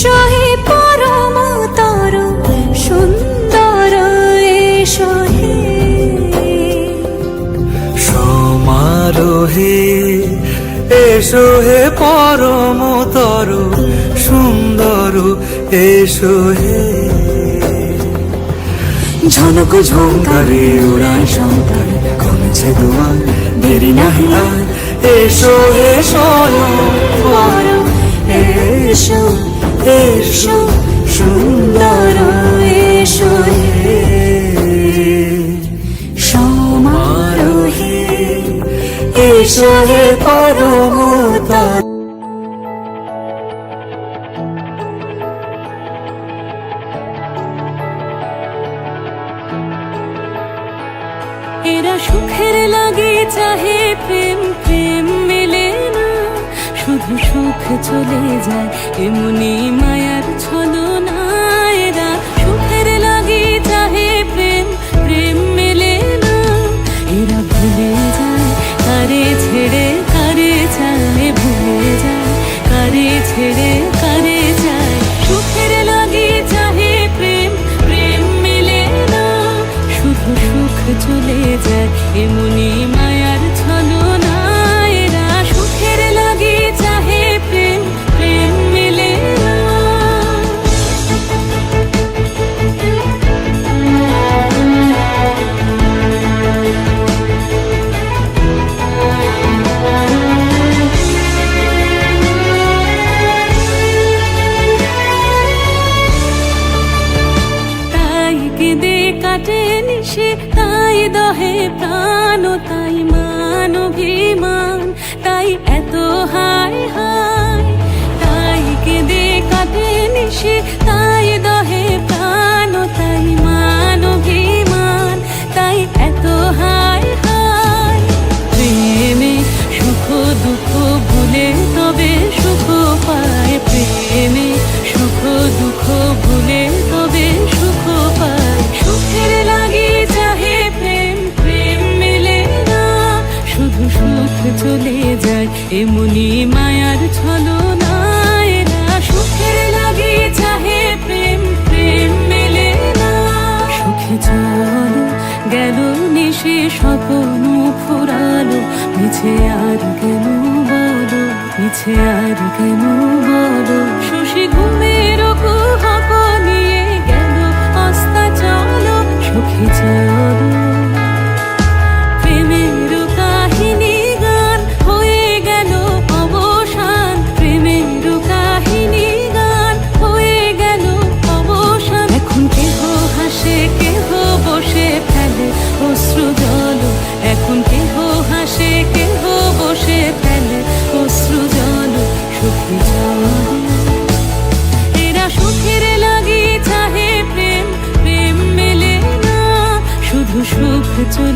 সহে পরমতর, সুন্দর সহে সমারোহে এসো হে পরমতর, সুন্দর এসো হে ঝনক ঝঙ্কারে উড়ান শঙ্কার, কমছে দোয়ার, দেরি নাহি আর এসো এসো পরম এসো সুন্দর এসো সমারোহে এসো হে পরমতা এরা সুখের লাগে চাহে শুধু সুখ চলে যায়, এমনি মায়ার ছলো না সুখের লাগে চাহে প্রেম প্রেম মেলে না। এরা ভুলে যায়, কারে ছেড়ে কারে চায় ভুলে যায়, কারে ছেড়ে কারে নিশে তাই দহে প্রাণ, তাই মান অভিমান তাই এত হায় হায়। তাই কেঁদে কাটে নিশে, তাই দহে প্রাণ, তাই মান অভিমান তাই এত হায় হায়। প্রেমে সুখ দুঃখ ভুলে তবে সুখ পায়। এমনি মায়ার ছলো না সুখের লাগে চাহে প্রেম প্রেম মেলে চলো, গেল নিশে স্বপ্ন ফুরালো। মিছে আর কেন বলো, মিছে আর কেন বলো? শশী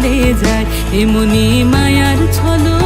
চলে যায় এমনি মায়ার ছলো।